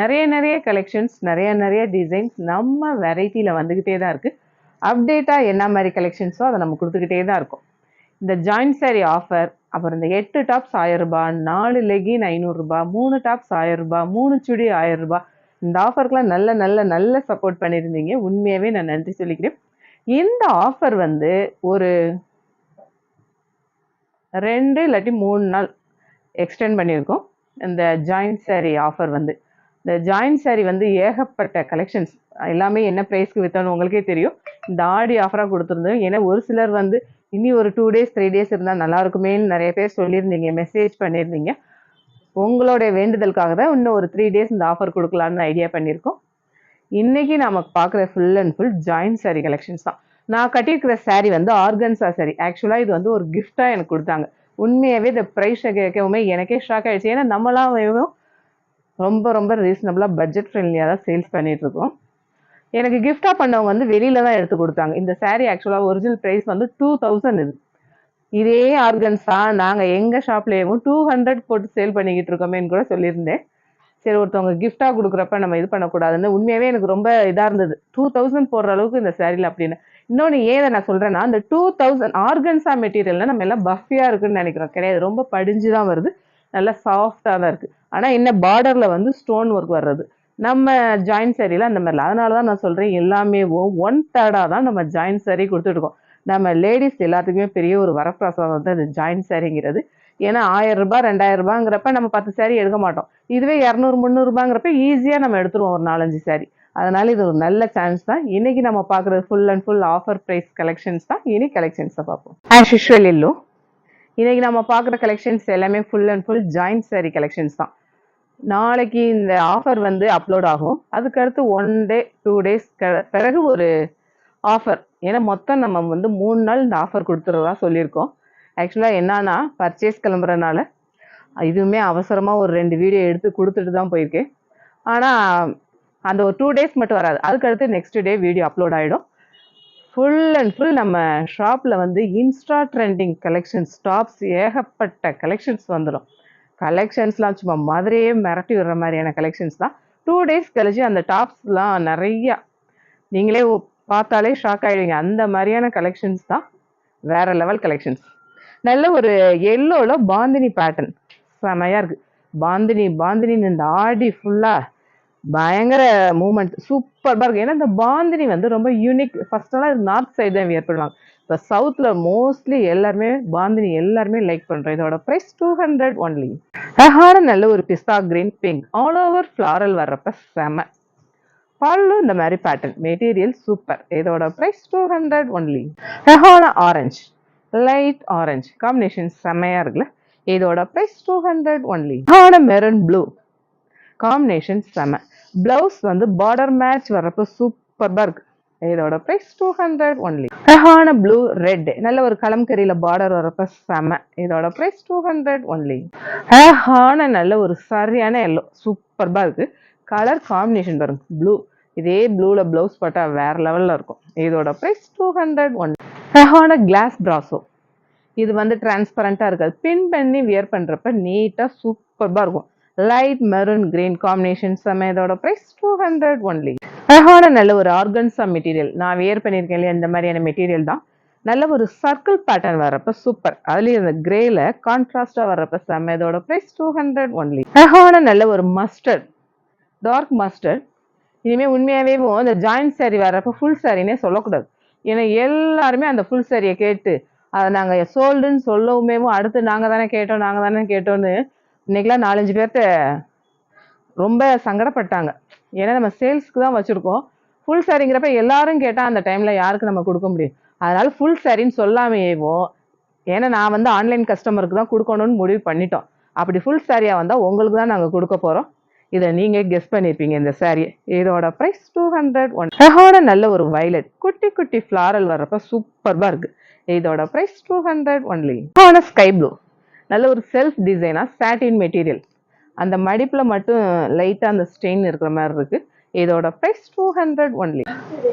நிறைய நிறைய கலெக்ஷன்ஸ் நிறைய நிறைய டிசைன்ஸ் நம்ம வெரைட்டியில் வந்துக்கிட்டே தான் இருக்குது அப்டேட்டாக என்ன மாதிரி கலெக்ஷன்ஸோ அதை நம்ம கொடுத்துக்கிட்டே தான் இருக்கும். இந்த ஜாயின்ட் சாரி ஆஃபர் அப்புறம் இந்த எட்டு டாப்ஸ் ஆயிரரூபா நாலு லெகின் ஐநூறுரூபா மூணு டாப்ஸ் ஆயிரரூபா மூணு சுடி ஆயிரரூபா இந்த ஆஃபருக்கெலாம் நல்ல நல்ல நல்ல சப்போர்ட் பண்ணியிருந்தீங்க. உண்மையாகவே நான் நன்றி சொல்லிக்கிறேன். இந்த ஆஃபர் வந்து ஒரு ரெண்டு இல்லாட்டி மூணு நாள் எக்ஸ்டெண்ட் பண்ணியிருக்கோம். இந்த ஜாயின்ட் சாரி ஆஃபர் வந்து. இந்த ஜாயின் சாரி வந்து ஏகப்பட்ட கலெக்ஷன்ஸ் எல்லாமே என்ன ப்ரைஸ்க்கு விற்றோன்னு உங்களுக்கே தெரியும். இந்த ஆடி ஆஃபராக கொடுத்துருந்தோம் ஏன்னா ஒரு சிலர் வந்து இனி ஒரு டூ டேஸ் த்ரீ டேஸ் இருந்தால் நல்லாயிருக்குமேன்னு நிறைய பேர் சொல்லியிருந்தீங்க மெசேஜ் பண்ணியிருந்தீங்க. உங்களுடைய வேண்டுதலுக்காக தான் இன்னும் ஒரு த்ரீ டேஸ் இந்த ஆஃபர் கொடுக்கலான்னு ஐடியா பண்ணியிருக்கோம். இன்றைக்கி நமக்கு பார்க்குற full and full join sari collections தான். நான் கட்டியிருக்கிற சாரி வந்து ஆர்கன்ஸா சாரி ஆக்சுவலாக இது வந்து ஒரு கிஃப்டாக எனக்கு கொடுத்தாங்க. உண்மையாகவே இந்த ப்ரைஸை கேட்கவுமே எனக்கே ஷாக் ஆகிடுச்சு ஏன்னா நம்மளாம் ரொம்ப ரொம்ப ரீசனபிளாக பட்ஜெட் ஃப்ரெண்ட்லியாக தான் சேல்ஸ் பண்ணிகிட்ருக்கோம் எனக்கு கிஃப்டாக பண்ணவங்க வந்து வெளியில் தான் எடுத்து கொடுத்தாங்க. இந்த சாரீ ஆக்சுவலாக ஒரிஜினல் ப்ரைஸ் வந்து டூ தௌசண்ட் இது. இதே ஆர்கன்ஸா நாங்கள் எங்கள் ஷாப்லேயும் டூ ஹண்ட்ரட் போட்டு சேல் பண்ணிக்கிட்டு இருக்கோமேன்னு கூட சொல்லியிருந்தேன். சரி ஒருத்தவங்க கிஃப்டாக கொடுக்குறப்ப நம்ம இது பண்ணக்கூடாதுன்னு. உண்மையாகவே எனக்கு ரொம்ப இதாக இருந்தது. டூ தௌசண்ட் போடுற அளவுக்கு இந்த சேரீல அப்படின்னு. இன்னொன்று ஏதை நான் சொல்கிறேன்னா இந்த டூ தௌசண்ட் ஆர்கன்ஸா மெட்டீரியலில் நம்ம எல்லாம் பஃபியாக இருக்குன்னு நினைக்கிறோம். கிடையாது. ரொம்ப படிஞ்சு தான் வருது. நல்லா சாஃப்டாக தான் இருக்குது ஆனால் என்ன பார்டரில் வந்து ஸ்டோன் ஒர்க் வர்றது. நம்ம ஜாயின் சரியில் அந்த மாதிரில அதனால தான் நான் சொல்கிறேன் எல்லாமே ஒன் தேர்டாக தான் நம்ம ஜாயின் சரி கொடுத்துட்ருக்கோம் நம்ம லேடிஸ் எல்லாத்துக்குமே பெரிய ஒரு வரப்பிரசாதம் வந்து அது ஜாயின் சரிங்கிறது ஏன்னா ஆயிரம் ரூபாய் ரெண்டாயிரம் ரூபாங்கிறப்ப நம்ம பத்து சாரி எடுக்க மாட்டோம். இதுவே இரநூறு முந்நூறுபாங்கிறப்ப ஈஸியாக நம்ம எடுத்துருவோம் ஒரு நாலஞ்சு சாரி அதனால இது ஒரு நல்ல சான்ஸ் தான். இன்னைக்கு நம்ம பார்க்குறது full and full offer price collections தான். இனி கலெக்ஷன்ஸை பார்ப்போம். ஆஸ் யூஷுவல் இல்லோ இன்னைக்கு நம்ம பார்க்குற கலெக்ஷன்ஸ் எல்லாமே full and full joint sari collections தான். நாளைக்கு இந்த ஆஃபர் வந்து அப்லோட் ஆகும். அதுக்கடுத்து ஒன் டே டூ டேஸ் பிறகு ஒரு ஆஃபர் ஏன்னா மொத்தம் நம்ம வந்து மூணு நாள் இந்த ஆஃபர் கொடுத்துறதா சொல்லியிருக்கோம். ஆக்சுவலாக என்னன்னா பர்ச்சேஸ் கிளம்புறனால இதுவுமே அவசரமாக ஒரு ரெண்டு வீடியோ எடுத்து கொடுத்துட்டு தான் போயிருக்கேன். ஆனால் அந்த ஒரு டூ டேஸ் மட்டும் வராது. அதுக்கடுத்து நெக்ஸ்ட் டே வீடியோ அப்லோட் ஆகிடும் ஃபுல் அண்ட் ஃபுல் நம்ம ஷாப்பில் வந்து இன்ஸ்டா ட்ரெண்டிங் கலெக்ஷன்ஸ் டாப்ஸ் ஏகப்பட்ட கலெக்ஷன்ஸ் வந்துடும் கலெக்ஷன்ஸ்லாம் சும்மா மதுரையே மிரட்டி விடுற மாதிரியான கலெக்ஷன்ஸ் தான். டூ டேஸ் கழிச்சு அந்த டாப்ஸ்லாம் நிறையா. நீங்களே பார்த்தாலே ஷாக் ஆகிடுவீங்க அந்த மாதிரியான கலெக்ஷன்ஸ் தான் வேற லெவல் கலெக்ஷன்ஸ் நல்ல ஒரு எல்லோவில் பாந்தினி பேட்டர்ன் செமையாக இருக்குது பாந்தினி பாந்தினின்னு இந்த ஆடி ஃபுல்லாக பயங்கர மூமெண்ட் சூப்பராக இருக்கும் ஏன்னா இந்த பாந்தினி வந்து ரொம்ப யூனிக் ஃபர்ஸ்டெல்லாம் நார்த் சைடு தான் வியர் பண்ணுவாங்க இப்போ சவுத்தில் மோஸ்ட்லி எல்லாருமே பாந்தினி எல்லாருமே லைக் பண்ணுறோம் இதோட ப்ரைஸ் டூ ஹண்ட்ரட் ஒன்லி அழகான நல்ல ஒரு பிஸ்தா green pink all over floral வர்றப்ப செம. பாலும் இந்த மாதிரி பேட்டர்ன் மெட்டீரியல் சூப்பர் இதோட ப்ரைஸ் டூ ஹண்ட்ரட் ஒன்லி அழகான ஆரஞ்ச் லைட் ஆரஞ்சு காம்பினேஷன் செம்மையாக இருக்குல்ல. இதோட ப்ரைஸ் டூ ஹண்ட்ரட் ஒன்லி அழகான மெரன் ப்ளூ காம்பினேஷன் செம பிளவுஸ் வந்து பார்டர் மேட்ச் வர்றப்போ சூப்பர்பாக இருக்கு. இதோட ப்ரைஸ் டூ ஹண்ட்ரட் ஒன்லி அழகான ப்ளூ ரெட் நல்ல ஒரு கலம்கரியில் பார்டர் வரப்ப செம இதோட ப்ரைஸ் டூ ஹண்ட்ரட் ஒன்லி அழகான நல்ல ஒரு சரியான எல்லோ சூப்பர்பாக இருக்கு. கலர் காம்பினேஷன் பாருங்க. ப்ளூ இதே ப்ளூவில் ப்ளவுஸ் போட்டால் வேற லெவலில் இருக்கும். இதோட ப்ரைஸ் டூ ஹண்ட்ரட் ஒன்லி அழகான கிளாஸ் ப்ராசோ இது வந்து டிரான்ஸ்பரண்ட்டாக இருக்காது. பின் பண்ணி வியர் பண்ணுறப்ப நீட்டாக சூப்பர்பாக இருக்கும். லைட் மெரூன் கிரீன் காம்பினேஷன் செம்ம இதோட ப்ரைஸ் டூ ஹண்ட்ரட் ஒன்லி அழகான நல்ல ஒரு ஆர்கன்ஸா மெட்டீரியல் நான் வியர் பண்ணியிருக்கேன் இல்லையா இந்த மாதிரியான மெட்டீரியல் தான். நல்ல ஒரு சர்க்கிள் பேட்டர்ன் வர்றப்ப சூப்பர் அதுலேயும் இந்த கிரேல கான்ட்ராஸ்டாக வர்றப்ப செம்ம இதோட ப்ரைஸ் டூ ஹண்ட்ரட் ஒன்லி அழகான நல்ல ஒரு மஸ்டர்ட் டார்க் மஸ்டர்ட் இனிமேல் உண்மையாகவே இந்த ஜாயிண்ட் சாரி வர்றப்ப ஃபுல் சாரினே சொல்லக்கூடாது. ஏன்னா எல்லாருமே அந்த ஃபுல் சாரியை கேட்டு அதை நாங்கள் சோல்டுன்னு சொல்லவுமே அடுத்து நாங்கள் தானே கேட்டோம் நாங்கள் தானே கேட்டோன்னு இன்னைக்கெல்லாம் நாலஞ்சு பேர்த்த ரொம்ப சங்கடப்பட்டாங்க. ஏன்னா நம்ம சேல்ஸ்க்கு தான் வச்சுருக்கோம். ஃபுல் சாரிங்கிறப்ப எல்லாரும் கேட்டால் அந்த டைமில் யாருக்கு நம்ம கொடுக்க முடியும்? அதனால் ஃபுல் சாரின்னு சொல்லாமையேவும் ஏன்னா நான் வந்து ஆன்லைன் கஸ்டமருக்கு தான் கொடுக்கணும்னு முடிவு பண்ணிட்டோம். அப்படி ஃபுல் சாரியாக வந்தால் உங்களுக்கு தான் நாங்கள் கொடுக்க போகிறோம் இதை நீங்கள் கெஸ் பண்ணியிருப்பீங்க இந்த சாரியை இதோட ப்ரைஸ் டூ ஹண்ட்ரட் ஒன் அழகான நல்ல ஒரு வயலட் குட்டி குட்டி ஃப்ளாரல் வர்றப்ப சூப்பர்பாக இருக்குது இதோட price two hundred only sky blue நல்ல ஒரு செல்ஃப் டிசைனாக சாட்டின் மெட்டீரியல் அந்த மடிப்பில் மட்டும் லைட்டாக அந்த ஸ்டெயின் இருக்கிற மாதிரி இருக்குது இதோட ப்ரைஸ் டூ ஹண்ட்ரட் ஒன்லி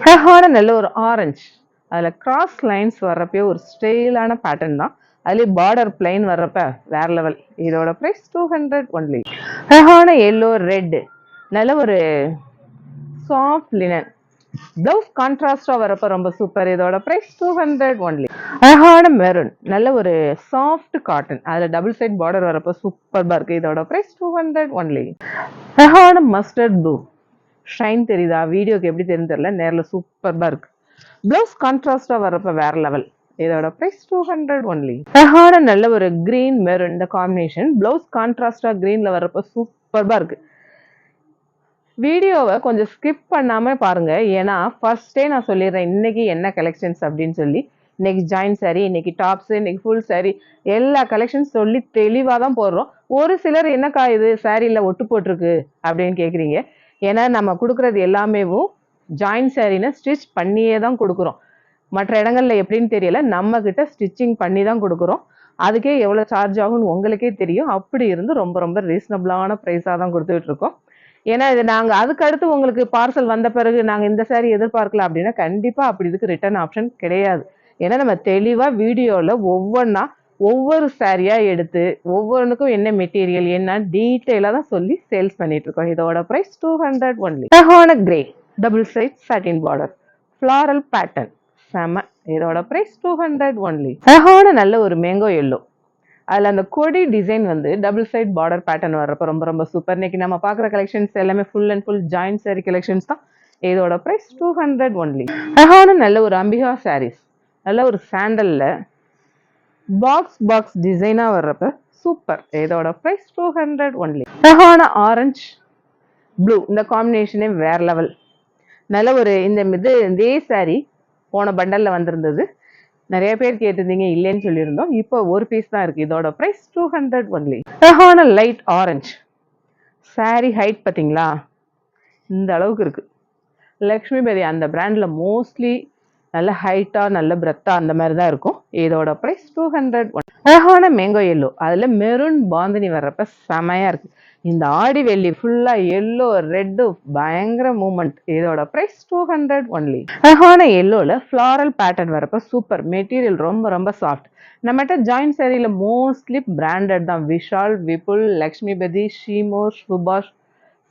அழகான நல்ல ஒரு ஆரஞ்சு அதில் கிராஸ் லைன்ஸ் வர்றப்பே ஒரு ஸ்டைலான பேட்டர்ன் தான். அதுலேயே பார்டர் பிளைன் வர்றப்ப வேற லெவல் இதோட ப்ரைஸ் டூ ஹண்ட்ரட் ஒன்லி அழகான எல்லோ ரெட்டு நல்ல ஒரு சாஃப்ட் லினன் ப்ளவுஸ் கான்ட்ராஸ்டா வரப்ப ரொம்ப சூப்பர் இதோட ப்ரைஸ் டூ ஹண்ட்ரட் ஒன்லி அழகான மெரூன் நல்ல ஒரு சாஃப்ட் காட்டன் அதுல டபுள் சைட் பார்டர் வரப்ப சூப்பர்பா இருக்கு. இதோட ப்ரைஸ் டூ ஹண்ட்ரட் ஒன்லி அழகான மஸ்டர்ட் ப்ளூ ஷைன் தெரியுதா? வீடியோக்கு எப்படி தெரியல. நேர்ல சூப்பர்பா இருக்கு. ப்ளவுஸ் கான்ட்ராஸ்டா வரப்ப வேற லெவல் இதோட ப்ரைஸ் டூ ஹண்ட்ரட் ஒன்லி அழகான நல்ல ஒரு கிரீன் மெரூன் இந்த காம்பினேஷன் ப்ளவுஸ் கான்ட்ராஸ்டா கிரீன்ல வரப்ப சூப்பர்பா இருக்கு. வீடியோவை கொஞ்சம் ஸ்கிப் பண்ணாமல் பாருங்கள் ஏன்னா ஃபர்ஸ்டே நான் சொல்லிடுறேன் இன்றைக்கி என்ன கலெக்ஷன்ஸ் அப்படின்னு சொல்லி. இன்றைக்கி ஜாயின் saree இன்றைக்கி டாப்ஸு இன்றைக்கி ஃபுல் சாரி எல்லா கலெக்ஷன்ஸ் சொல்லி தெளிவாக தான் போடுறோம். ஒரு சிலர் என்னக்கா இது சாரியில் ஒட்டு போட்டிருக்கு அப்படின்னு கேட்குறீங்க ஏன்னா நம்ம கொடுக்குறது எல்லாமேவும் ஜாயின் சாரீனை ஸ்டிச் பண்ணியே தான் கொடுக்குறோம். மற்ற இடங்களில் எப்படின்னு தெரியல. நம்மக்கிட்ட ஸ்டிச்சிங் பண்ணி தான் கொடுக்குறோம். அதுக்கே எவ்வளோ சார்ஜ் ஆகும்னு உங்களுக்கே தெரியும். அப்படி இருந்து ரொம்ப ரொம்ப ரீசனபிளான ப்ரைஸாக தான் கொடுத்துட்ருக்கோம் ஏன்னா இது நாங்கள் அதுக்கடுத்து உங்களுக்கு பார்சல் வந்த பிறகு நாங்கள் இந்த சாரீ எதிர்பார்க்கலாம் அப்படின்னா கண்டிப்பாக அப்படி இதுக்கு ரிட்டர்ன் ஆப்ஷன் கிடையாது. ஏன்னா நம்ம தெளிவாக வீடியோவில் ஒவ்வொன்றா ஒவ்வொரு சாரியாக எடுத்து ஒவ்வொன்றுக்கும் என்ன மெட்டீரியல் என்ன டீட்டெயிலாக தான் சொல்லி சேல்ஸ் பண்ணிட்டு இருக்கோம். இதோட ப்ரைஸ் டூ ஹண்ட்ரட் ஒன்லி அழகான grey double side satin border floral pattern செம. இதோட ப்ரைஸ் டூ ஹண்ட்ரட் ஒன்லி அழகான நல்ல ஒரு மேங்கோ எல்லோ அதில் அந்த கொடி டிசைன் வந்து டபுள் சைட் பார்டர் பேட்டர்ன் வர்றப்போ ரொம்ப ரொம்ப சூப்பர் இன்னைக்கு நம்ம பார்க்குற கலெக்ஷன்ஸ் எல்லாமே full and full joint sari collections தான். இதோட ப்ரைஸ் டூ ஹண்ட்ரட் ஒன்லி அழகான நல்ல ஒரு அம்பிகா சாரீஸ் நல்ல ஒரு சாண்டலில் பாக்ஸ் பாக்ஸ் டிசைனாக வர்றப்ப சூப்பர் இதோட ப்ரைஸ் டூ ஹண்ட்ரட் ஒன்லி அழகான ஆரஞ்சு ப்ளூ இந்த காம்பினேஷனே வேற லெவல் நல்ல ஒரு இந்த இது இதே saree போன பண்டலில் வந்திருந்தது. நிறைய பேர் கேட்டிருந்தீங்க இல்லைன்னு சொல்லியிருந்தோம். இப்போ ஒரு பீஸ் தான் இருக்கு. இதோட ப்ரைஸ் டூ ஹண்ட்ரட் ஒன்லி அழகான லைட் ஆரஞ்சு சாரி ஹைட் பார்த்தீங்களா? இந்த அளவுக்கு இருக்கு. லக்ஷ்மிபதி அந்த பிராண்ட்ல மோஸ்ட்லி நல்ல ஹைட்டா நல்ல பிரத்தா அந்த மாதிரி தான் இருக்கும். இதோட ப்ரைஸ் டூ ஹண்ட்ரட் ஒன் அழகான மேங்கோ எல்லோ அதுல மெரூன் பாந்தினி வர்றப்ப செமையா இருக்கு. இந்த ஆடி வெள்ளி ஃபுல்லா எல்லோ ரெட்டு பயங்கர மூமெண்ட் இதோட ப்ரைஸ் டூ ஹண்ட்ரட் ஒன்லி அழகான எல்லோல ஃப்ளாரல் பேட்டர்ன் வரப்ப சூப்பர் மெட்டீரியல் ரொம்ப ரொம்ப சாஃப்ட் நம்மகிட்ட ஜாயின் சேரீல மோஸ்ட்லி பிராண்டட் தான். விஷால் விபுல் லக்ஷ்மிபதி ஷீமோர் சுபாஷ்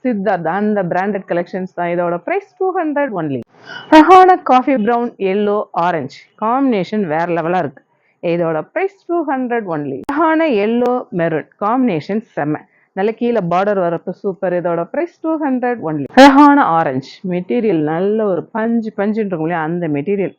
சித்தார்த் அந்த பிராண்டட் கலெக்ஷன்ஸ் தான் இதோட ப்ரைஸ் டூ ஹண்ட்ரட் ஒன்லி அழகான coffee brown yellow orange combination வேற லெவலாக இருக்கு. இதோட ப்ரைஸ் டூ ஹண்ட்ரட் ஒன்லி அழகான எல்லோ மெரூன் காம்பினேஷன் செம்ம நல்ல கீழே பார்டர் வரப்ப சூப்பர் இதோட ப்ரைஸ் டூ ஹண்ட்ரட் ஒன்லி அழகான ஆரஞ்சு மெட்டீரியல் நல்ல ஒரு பஞ்சு பஞ்சுன்னு இருக்கும் இல்லையா அந்த மெட்டீரியல்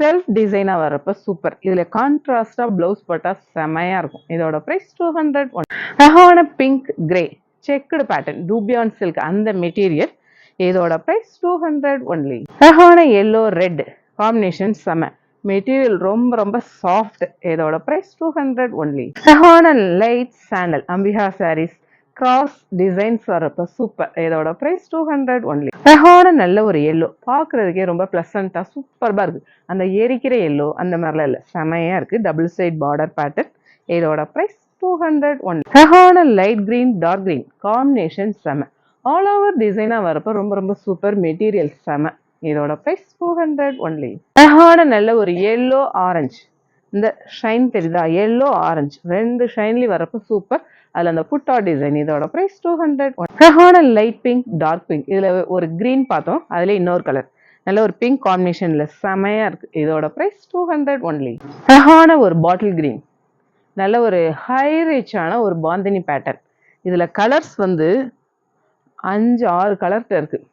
செல்ஃப் டிசைனாக வரப்ப சூப்பர் இதில் கான்ட்ராஸ்டாக ப்ளவுஸ் போட்டால் செமையாக இருக்கும். இதோட ப்ரைஸ் டூ ஹண்ட்ரட் ஒன் அழகான pink grey checked pattern dupion silk அந்த மெட்டீரியல் இதோட ப்ரைஸ் டூ ஹண்ட்ரட் ஒன்லி அழகான எல்லோ ரெட் காம்பினேஷன் செம. மெட்டீரியல் ரொம்ப ரொம்ப சாஃப்ட் இதோட ப்ரைஸ் டூ ஹண்ட்ரட் ஒன்லி அழகான light sandal Ambika sarees. Cross designs வரப்ப சூப்பர் இதோட ப்ரைஸ் டூ ஹண்ட்ரட் ஒன்லி அழகான நல்ல ஒரு எல்லோ பார்க்குறதுக்கே ரொம்ப ப்ளசண்ட்டாக சூப்பர்பாக இருக்குது அந்த எரிக்கிற எல்லோ அந்த மாதிரிலாம் இல்லை. செமையாக இருக்குது டபுள் சைட் பார்டர் பேட்டர்ன் இதோட ப்ரைஸ் டூ ஹண்ட்ரட் ஒன் அழகான light green dark green combination செம. ஆல் ஓவர் டிசைனாக வரப்போ ரொம்ப ரொம்ப சூப்பர் மெட்டீரியல் செம. இதோட ப்ரைஸ் டூ ஹண்ட்ரட் ஒன்லி அழகான நல்ல ஒரு எல்லோ ஆரஞ்சு இந்த ஷைன் தெரியுதா? எல்லோ ஆரஞ்சு ரெண்டு ஷைன்லி வரப்போ சூப்பர் அதில் அந்த புட்டா டிசைன் இதோட ப்ரைஸ் டூ ஹண்ட்ரட் ஒன் அழகான லைட் பிங்க் டார்க் பிங்க் இதில் ஒரு க்ரீன் பார்த்தோம். அதில் இன்னொரு கலர் நல்ல ஒரு பிங்க் காம்பினேஷனில் செமையாக இருக்குது இதோட ப்ரைஸ் டூ ஹண்ட்ரட் ஒன்லி அழகான ஒரு பாட்டில் க்ரீன் நல்ல ஒரு ஹை ரிச்சான ஒரு பாந்தினி பேட்டர்ன் இதில் கலர்ஸ் வந்து அஞ்சு ஆறு கலர்கிட்ட இருக்குது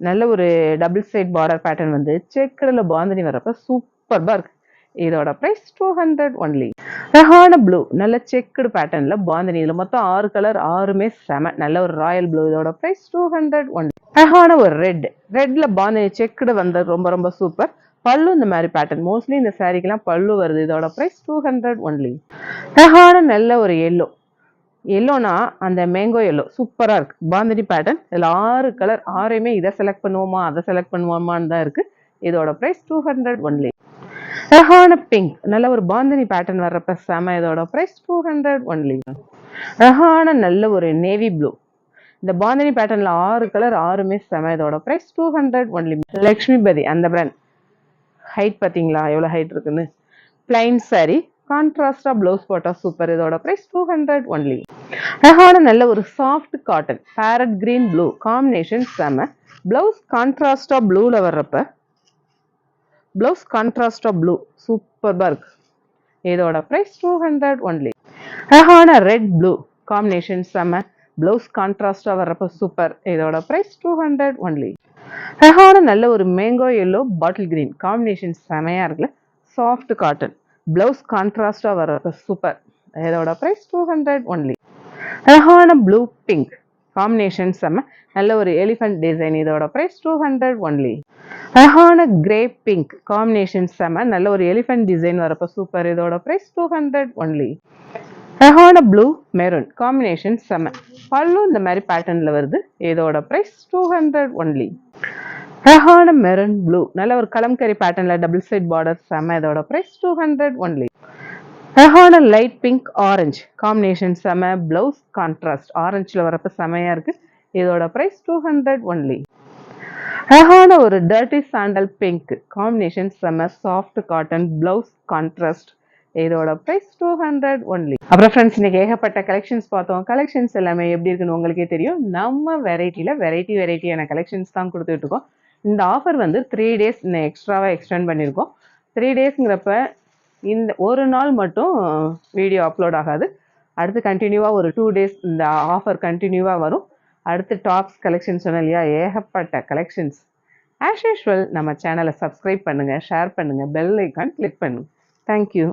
நல்ல ஒரு டபுள் சைட் பார்டர் பேட்டர்ன் வந்து செக்கடில் பாந்தினி வரப்ப சூப்பர்பாக இருக்கு. இதோட ப்ரைஸ் டூ ஹண்ட்ரட் ஒன்லி அழகான ப்ளூ நல்ல செக்குடு பேட்டர்னில் பாந்தினி இதில் மொத்தம் ஆறு கலர் ஆறுமே செம. நல்ல ஒரு ராயல் ப்ளூ இதோட ப்ரைஸ் டூ ஹண்ட்ரட் ஒன் அழகான ஒரு ரெட் ரெட்டில் பாந்தினி செக்குடு வந்தது ரொம்ப ரொம்ப சூப்பர் பல்லு இந்த மாதிரி பேட்டர்ன் மோஸ்ட்லி இந்த சாரீக்கெல்லாம் பல்லு வருது. இதோட ப்ரைஸ் டூ ஹண்ட்ரட் ஒன்லி அழகான நல்ல ஒரு எல்லோ எல்லோனா அந்த மேங்கோ எல்லோ சூப்பராக இருக்குது பாந்தினி பேட்டர்ன் இதில் ஆறு கலர் ஆறையுமே இதை செலக்ட் பண்ணுவோமா அதை செலக்ட் பண்ணுவோமான்னு தான் இருக்குது இதோட ப்ரைஸ் டூ ஹண்ட்ரட் ஒன்லி அழகான பிங்க் நல்ல ஒரு பாந்தினி பேட்டர்ன் வர்றப்ப செம இதோட ப்ரைஸ் டூ ஹண்ட்ரட் ஒன்லி அழகான நல்ல ஒரு நேவி ப்ளூ இந்த பாந்தினி பேட்டர்னில் ஆறு கலர் ஆறுமே செம இதோட price two hundred only Lakshmipathi அந்த பிராண்ட் ஹைட் பார்த்தீங்களா? எவ்வளோ ஹைட் இருக்குன்னு? பிளைன் சாரி கான்ட்ராஸ்டாக ப்ளவுஸ் போட்டால் சூப்பர் இதோட ப்ரைஸ் டூ ஹண்ட்ரட் ஒன்லி அழகான நல்ல ஒரு soft cotton parrot green blue combination செம. ப்ளவுஸ் கான்ட்ராஸ்டாக ப்ளூவில் வர்றப்ப ப்ளவுஸ் கான்ட்ராஸ்டாக ப்ளூ சூப்பர்பாக இருக்கு. இதோட ப்ரைஸ் டூ ஹண்ட்ரட் ஒன்லி அழகான ரெட் ப்ளூ காம்பினேஷன் செம்ம ப்ளவுஸ் கான்ட்ராஸ்டாக வர்றப்ப சூப்பர் இதோட ப்ரைஸ் டூ ஹண்ட்ரட் ஒன்லி அழகான நல்ல ஒரு mango yellow bottle green combination செமையாக இருக்குல்ல சாஃப்ட் காட்டன் ப்ளவுஸ் கான்ட்ராஸ்டாக வர்றப்ப சூப்பர் இதோட ப்ரைஸ் டூ ஹண்ட்ரட் ஒன்லி அழகான ப்ளூ பிங்க் காம்பினேஷன் செம்ம. நல்ல ஒரு எலிஃபண்ட் டிசைன் இதோட ப்ரைஸ் டூ ஹண்ட்ரட் ஒன்லி அழகான கிரே பிங்க் காம்பினேஷன் செம்ம. நல்ல ஒரு எலிஃபண்ட் டிசைன் வரப்போ சூப்பர் இதோட ப்ரைஸ் டூ ஹண்ட்ரட் ஒன்லி அழகான ப்ளூ மெரூன் காம்பினேஷன் செம்ம. பல்லும் இந்த மாதிரி பேட்டர்னில் வருது. இதோட ப்ரைஸ் டூ ஹண்ட்ரட் ஒன்லி அழகான மெரூன் ப்ளூ. நல்ல ஒரு கலம்கரி பேட்டர்ன்ல டபுள் சைட் பார்டர் செம இதோட ப்ரைஸ் டூ ஹண்ட்ரட் ஒன்லி அழகான லைட் பிங்க் ஆரஞ்சு காம்பினேஷன் செம ப்ளவுஸ் கான்ட்ராஸ்ட் ஆரஞ்சில் வரப்போ செமையாக இருக்கு. இதோட ப்ரைஸ் டூ ஹண்ட்ரட் ஒன்லி அழகான ஒரு டர்ட்டி சாண்டல் பிங்க் காம்பினேஷன் செம சாஃப்ட் காட்டன் பிளவுஸ் கான்ட்ராஸ்ட் இதோட ப்ரைஸ் டூ ஹண்ட்ரட் ஒன்லி அப்புறம் ஃப்ரெண்ட்ஸ் இன்னைக்கு ஏகப்பட்ட கலெக்ஷன்ஸ் பார்த்தோம். கலெக்ஷன்ஸ் எல்லாமே எப்படி இருக்குன்னு உங்களுக்கே தெரியும். நம்ம வெரைட்டியில் வெரைட்டி வெரைட்டியான கலெக்ஷன்ஸ் தான் கொடுத்துட்டு இருக்கோம். இந்த ஆஃபர் வந்து த்ரீ டேஸ் இன்னும் எக்ஸ்ட்ராவாக எக்ஸ்டெண்ட் பண்ணியிருக்கோம் த்ரீ டேஸுங்கிறப்ப இந்த ஒரு நாள் மட்டும் வீடியோ அப்லோட் ஆகாது. அடுத்து கண்டினியூவாக ஒரு டூ டேஸ் இந்த ஆஃபர் கண்டினியூவாக வரும். அடுத்து டாப்ஸ் கலெக்ஷன் சொன்னேன் இல்லையா? ஏகப்பட்ட கலெக்ஷன்ஸ் ஆஸ் யூஷுவல் நம்ம சேனலை சப்ஸ்கிரைப் பண்ணுங்கள் ஷேர் பண்ணுங்கள் பெல் ஐக்கான் கிளிக் பண்ணுங்கள் தேங்க்யூ